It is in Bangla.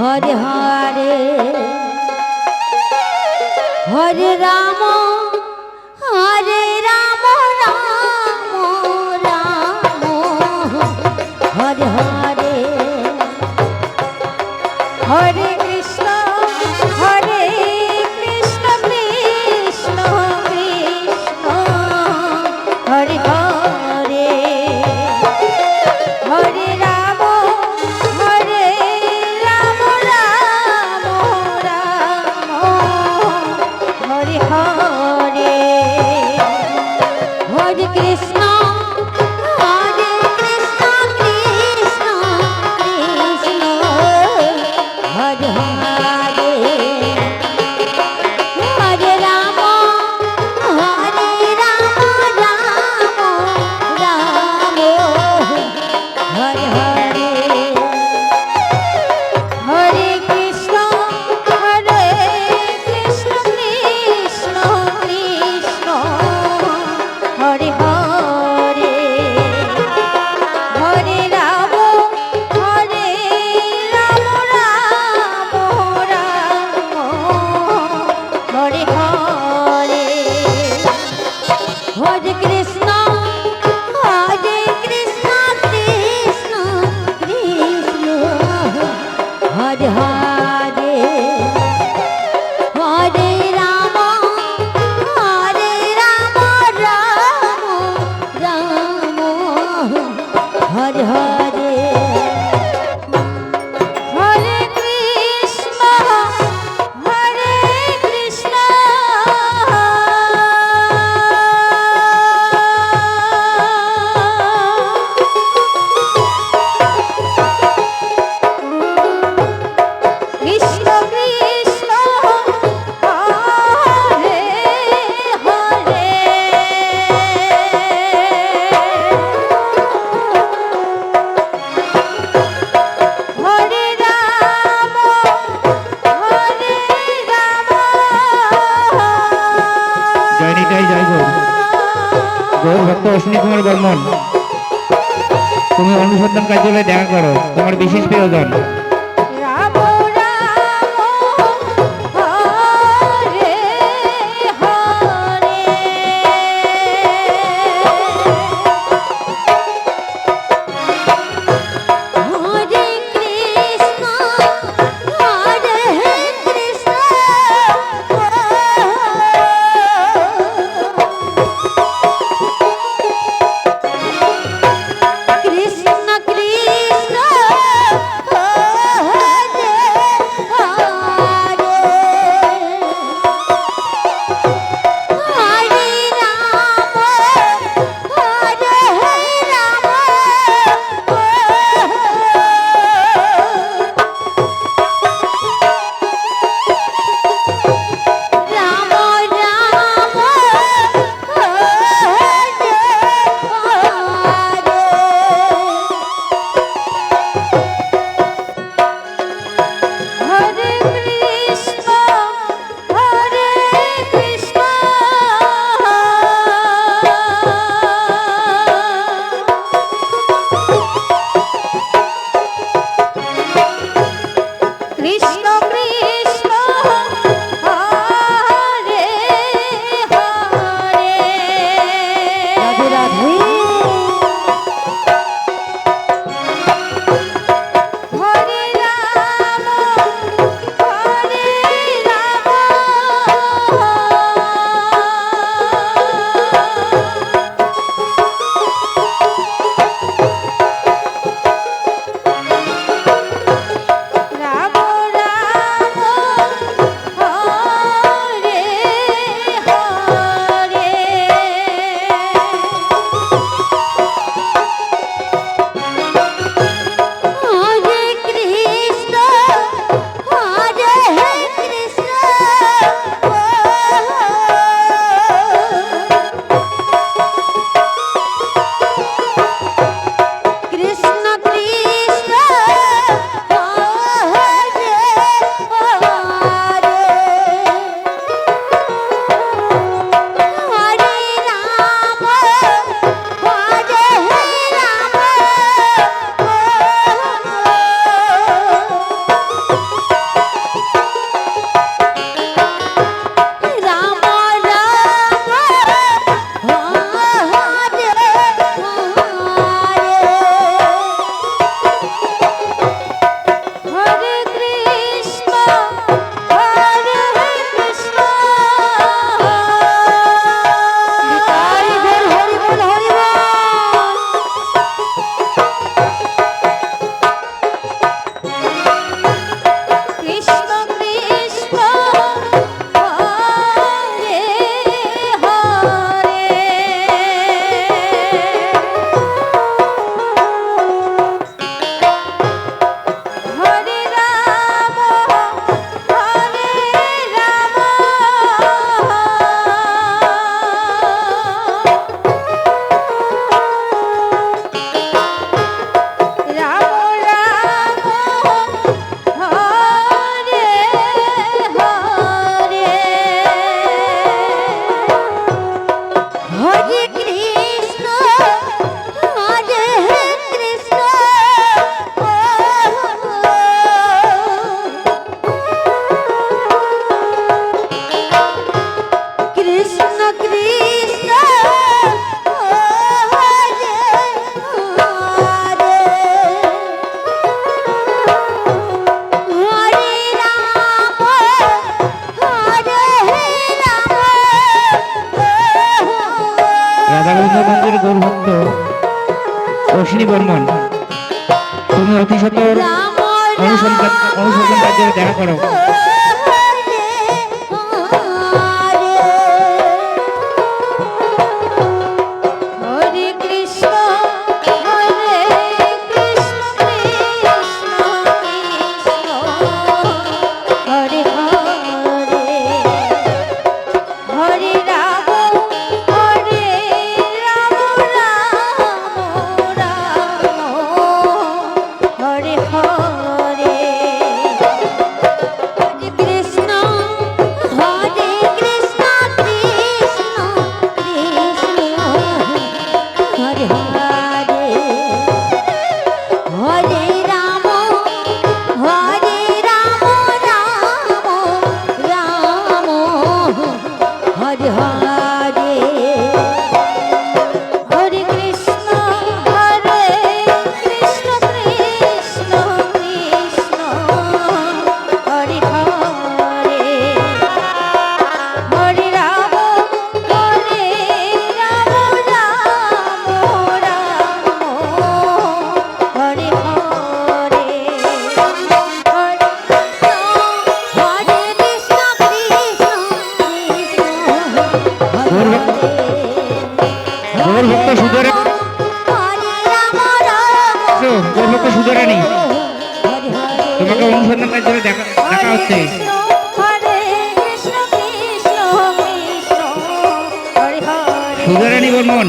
হরে হরে হরে রাম। ভক্ত অশ্বিনী কুমার বর্মন। তুমি অনুসন্ধান কার্যালয়ে দেখা করো তোমার বিশেষ প্রয়োজন। রাধাগোবিন্দ গৌরভক্ত অশ্বিনী বর্মন তুমি অতি অনুসন্ধান অনুসন্ধান দেখা করো। লোক তো সুধরানি তোমাকে অনুসন্ধানের জন্য দেখা দেখা হচ্ছে। সুধরানি বর্মন।